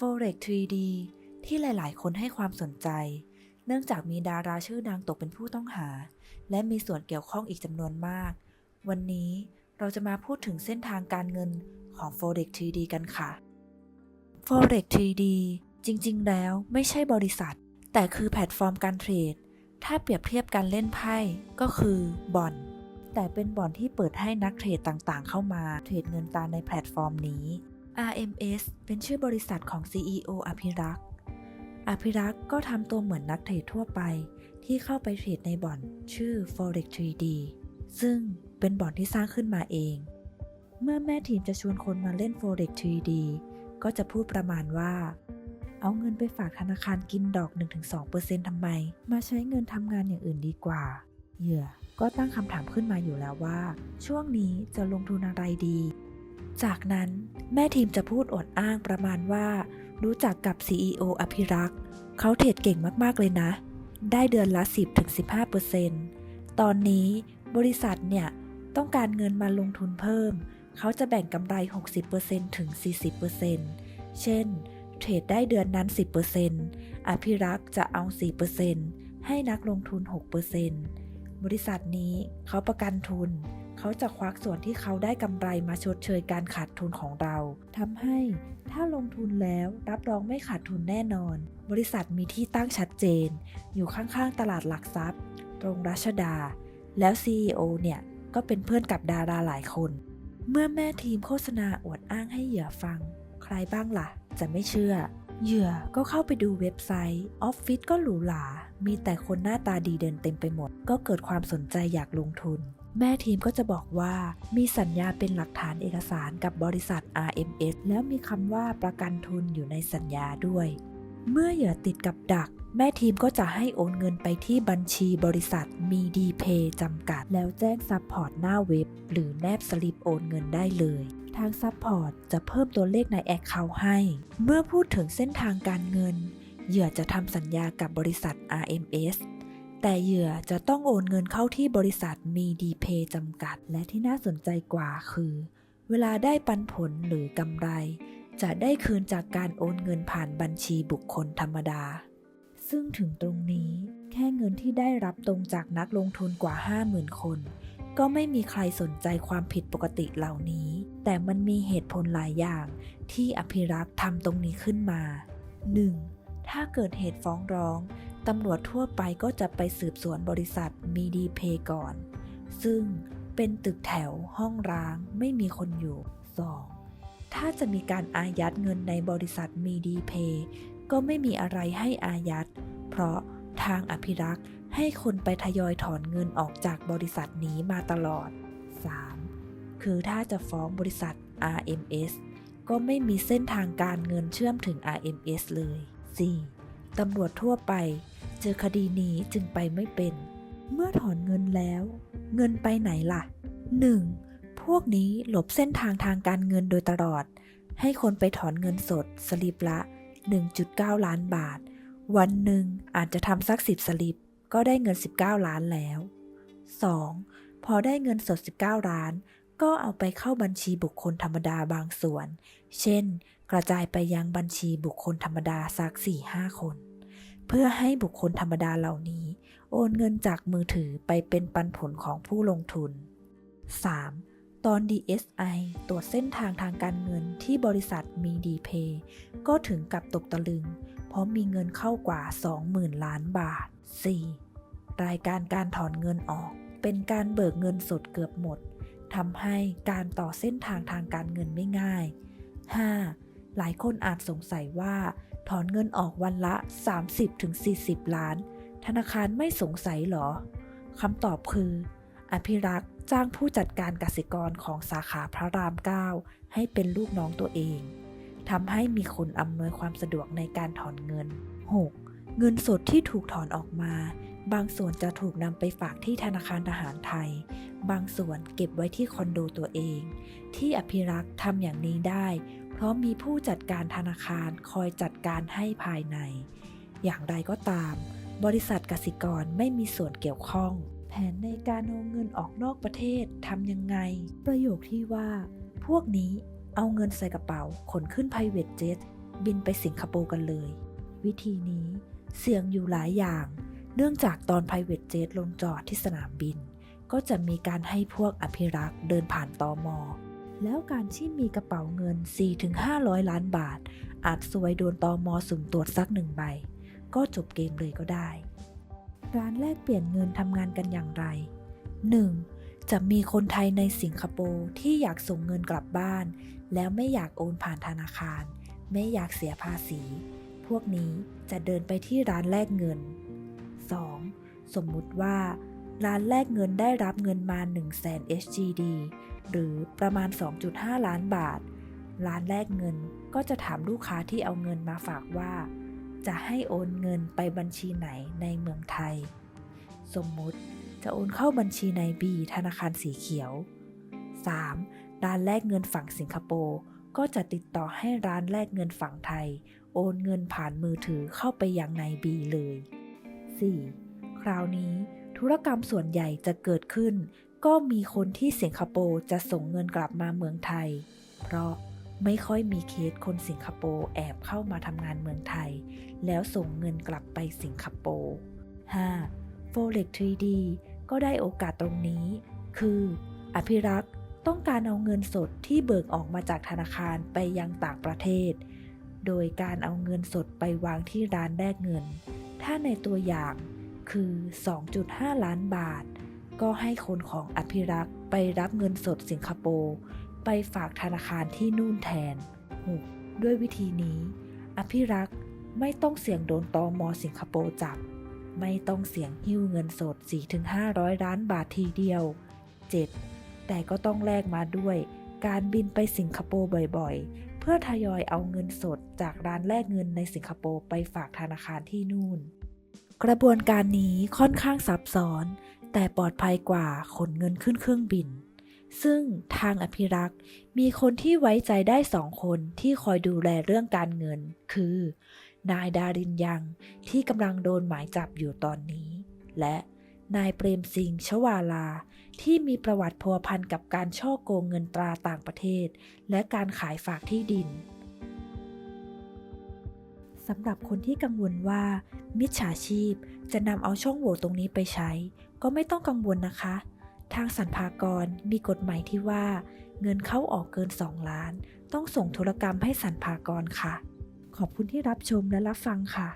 Forex 3D ที่หลาย ๆ คนให้ความสนใจ เนื่องจากมีดาราชื่อดังตกเป็นผู้ต้องหา และมีส่วนเกี่ยวข้องอีกจำนวนมาก วันนี้เราจะมาพูดถึงเส้นทางการเงินของ Forex 3D กันค่ะ Forex 3D จริง ๆ แล้วไม่ใช่บริษัท แต่คือแพลตฟอร์มการเทรด ถ้าเปรียบเทียบการเล่นไพ่ก็คือบ่อน แต่เป็นบ่อนที่เปิดให้นักเทรดต่าง ๆ เข้ามาเทรดเงินตามในแพลตฟอร์มนี้ RMS เป็นชื่อบริษัทของ CEO อภิรักษ์ อภิรักษ์ก็ทำตัวเหมือนนักเทรดทั่วไปที่เข้าไปเทรดในบ่อนชื่อ Forex 3D ซึ่งเป็นบ่อนที่สร้างขึ้นมาเอง เมื่อแม่ทีมจะชวนคนมาเล่น Forex 3D ก็จะพูดประมาณว่า เอาเงินไปฝากธนาคารกินดอก 1-2%ทำไม มาใช้เงินทำงานอย่างอื่นดีกว่า เหยื่อก็ตั้งคำถามขึ้นมาอยู่แล้วว่า ช่วงนี้จะลงทุนอะไรดี จากนั้นแม่ทีมจะพูดอวดอ้างประมาณว่า รู้จักกับ CEO อภิรักษ์เขาเทรดเก่งมากๆเลยนะ ได้เดือนละ 10-15%ตอนนี้บริษัทเนี่ยต้องการเงินมาลงทุนเพิ่ม เขาจะแบ่งกำไร 60%ถึง 40%เช่น เทรดได้เดือนนั้น 10%อภิรักษ์จะเอา 4%ให้นักลงทุน 6%บริษัทนี้เขาประกันทุน เขาจะควักส่วนที่เขาได้กำไรมาชดเชยการขาดทุนของเราทำให้ถ้าลงทุนแล้วรับรองไม่ขาดทุนแน่นอน บริษัทมีที่ตั้งชัดเจน อยู่ข้างๆตลาดหลักทรัพย์ ตรงรัชดา แล้ว CEO เนี่ยก็เป็นเพื่อนกับดาราหลายคน เมื่อแม่ทีมโฆษณาอวดอ้างให้เหยื่อฟัง ใครบ้างล่ะ จะไม่เชื่อ เหยื่อก็เข้าไปดูเว็บไซต์ ออฟฟิศก็หรูหรา มีแต่คนหน้าตาดีเด่นเต็มไปหมด ก็เกิดความสนใจอยากลงทุน แม่ทีมก็จะบอกว่ามีสัญญาเป็นหลักฐานเอกสารกับบริษัท RMS แล้วมีคำว่าประกันทุนอยู่ในสัญญาด้วย เมื่อเหยื่อติดกับดัก แม่ทีมก็จะให้โอนเงินไปที่บัญชีบริษัทมีดีเพย์จำกัด แล้วแจ้งซัพพอร์ตหน้าเว็บ หรือแนบสลิปโอนเงินได้เลยทางซัพพอร์ตจะเพิ่มตัวเลขในแอคเคาท์ให้ เมื่อพูดถึงเส้นทางการเงิน เหยื่อจะทำสัญญากับบริษัท RMS แต่เหยื่อจะต้องโอนเงินเข้าที่บริษัทมีดีเพย์จำกัด และที่น่าสนใจกว่าคือ เวลาได้ปันผลหรือกำไร จะได้คืนจากการโอนเงินผ่านบัญชีบุคคลธรรมดา ซึ่งถึงตรงนี้แค่เงินที่ได้รับตรงจากนักลงทุนกว่า 50,000 คน ก็ไม่มีใครสนใจความผิดปกติเหล่านี้ แต่มันมีเหตุผลหลายอย่าง ที่อภิรักษ์ทำตรงนี้ขึ้นมา 1. ถ้าเกิดเหตุฟ้องร้อง ตำรวจทั่วไปก็จะไปสืบสวนบริษัทมีดีเพย์ก่อน ซึ่งเป็นตึกแถวห้องร้างไม่มีคนอยู่ 2. ถ้าจะมีการอายัดเงินในบริษัทมีดีเพย์ก็ไม่มีอะไรให้อายัด เพราะทางอภิรักษ์ให้คนไปทยอยถอนเงินออกจากบริษัทนี้มาตลอด 3. คือถ้าจะฟ้องบริษัท RMS ก็ไม่มีเส้นทางการเงินเชื่อมถึง RMS เลย 4. ตำรวจทั่วไป จอคดีนี้จึงไปไม่เป็น เมื่อถอนเงินแล้ว เงินไปไหนล่ะ 1. พวกนี้หลบเส้นทางทางการเงินโดยตลอด ให้คนไปถอนเงินสด สลิปละ 1.9 ล้านบาท วันหนึ่งอาจจะทำสัก 10 สลิป ก็ได้เงิน 19 ล้านแล้ว 2. พอได้เงินสด 19 ล้าน ก็เอาไปเข้าบัญชีบุคคลธรรมดาบางส่วน เช่น กระจายไปยังบัญชีบุคคลธรรมดาสัก4-5คน เพื่อให้บุคคลธรรมดาเหล่านี้ โอนเงินจากมือถือไปเป็นปันผลของผู้ลงทุน 3. ตอน DSI ตรวจเส้นทางทางการเงินที่บริษัทมีดีเพย์ก็ถึงกับตกตะลึง เพราะมีเงินเข้ากว่า 20,000 ล้านบาท 4. รายการการถอนเงินออก เป็นการเบิกเงินสดเกือบหมดทำให้การต่อเส้นทางทางการเงินไม่ง่าย 5. หลายคนอาจสงสัยว่า ถอนเงินออกวันละ 30-40 ล้าน ธนาคารไม่สงสัยหรอคำตอบคือ อภิรักษ์จ้างผู้จัดการกสิกรของสาขาพระราม9ให้เป็นลูกน้องตัวเองทำให้มีคนอำนวยความสะดวกในการถอนเงิน 6. เงินสดที่ถูกถอนออกมา บางส่วนจะถูกนำไปฝากที่ธนาคารทหารไทย บางส่วนเก็บไว้ที่คอนโดตัวเอง ที่อภิรักษ์ทำอย่างนี้ได้ เพราะมีผู้จัดการธนาคารคอยจัดการให้ภายใน อย่างไรก็ตาม บริษัทกสิกรไม่มีส่วนเกี่ยวข้อง แผนในการเอาเงินออกนอกประเทศทำยังไง ประโยคที่ว่า พวกนี้เอาเงินใส่กระเป๋าขนขึ้น private jet บินไปสิงคโปร์กันเลย วิธีนี้เสี่ยงอยู่หลายอย่าง เนื่องจากตอน private jet ลงจอดที่สนามบิน ก็จะมีการให้พวกอภิรักษ์เดินผ่านตอมอ แล้วการที่มีกระเป๋าเงิน 4-500 ล้านบาท อาจซวยโดนตอมอสุ่มตรวจสักหนึ่งใบ ก็จบเกมเลยก็ได้ ร้านแลกเปลี่ยนเงินทำงานกันอย่างไร 1. จะมีคนไทยในสิงคโปร์ที่อยากส่งเงินกลับบ้าน แล้วไม่อยากโอนผ่านธนาคาร ไม่อยากเสียภาษี พวกนี้จะเดินไปที่ร้านแลกเงิน 2. สมมุติว่า ร้านแลกเงินได้รับเงินมา1 0 0 0 0 0 HGD หรือประมาณ 2.5 ล้านบาท ร้านแลกเงินก็จะถามลูกค้าที่เอาเงินมาฝากว่า จะให้โอนเงินไปบัญชีไหนในเมืองไทย สมมุติจะโอนเข้าบัญชีใน B ธนาคารสีเขียว 3. ร้านแลกเงินฝั่งสิงคโปร์ก็จะติดต่อให้ร้านแลกเงินฝั่งไทย โอนเงินผ่านมือถือเข้าไปยังใน B เลย 4. คราวนี้ ธุรกรรมส่วนใหญ่จะเกิดขึ้น ก็มีคนที่สิงคโปร์จะส่งเงินกลับมาเมืองไทย เพราะไม่ค่อยมีเคสคนสิงคโปร์แอบเข้ามาทำงานเมืองไทย แล้วส่งเงินกลับไปสิงคโปร์ 5. Forex 3D ก็ได้โอกาสตรงนี้ คือ อภิรักษ์ต้องการเอาเงินสดที่เบิกออกมาจากธนาคารไปยังต่างประเทศ โดยการเอาเงินสดไปวางที่ร้านแลกเงิน ถ้าในตัวอย่าง คือ 2.5 ล้านบาท ก็ให้คนของอภิรักษ์ไปรับเงินสดสิงคโปร์ไปฝากธนาคารที่นู่นแทน 6. ด้วยวิธีนี้ อภิรักษ์ไม่ต้องเสี่ยงโดนตอมอสิงคโปร์จับ ไม่ต้องเสี่ยงหิ้วเงินสด 4-500 ล้านบาททีเดียว 7. แต่ก็ต้องแลกมาด้วยการบินไปสิงคโปร์บ่อยๆ เพื่อทยอยเอาเงินสดจากร้านแลกเงินในสิงคโปร์ไปฝากธนาคารที่นู่น กระบวนการนี้ค่อนข้างซับซ้อน แต่ปลอดภัยกว่าขนเงินขึ้นเครื่องบิน ซึ่งทางอภิรักษ์มีคนที่ไว้ใจได้สองคนที่คอยดูแลเรื่องการเงิน คือ นายดารินยังที่กำลังโดนหมายจับอยู่ตอนนี้ และนายเปรมสิงห์ชวาลา ที่มีประวัติพัวพันกับการช่อโกงเงินตราต่างประเทศ และการขายฝากที่ดิน สำหรับคนที่กังวลว่า มิจฉาชีพจะนำเอาช่องโหว่ตรงนี้ไปใช้ ก็ไม่ต้องกังวลนะคะ ทางสรรพากรมีกฎหมายที่ว่า เงินเข้าออกเกิน 2 ล้าน ต้องส่งธุรกรรมให้สรรพากรค่ะ ขอบคุณที่รับชมและรับฟังค่ะ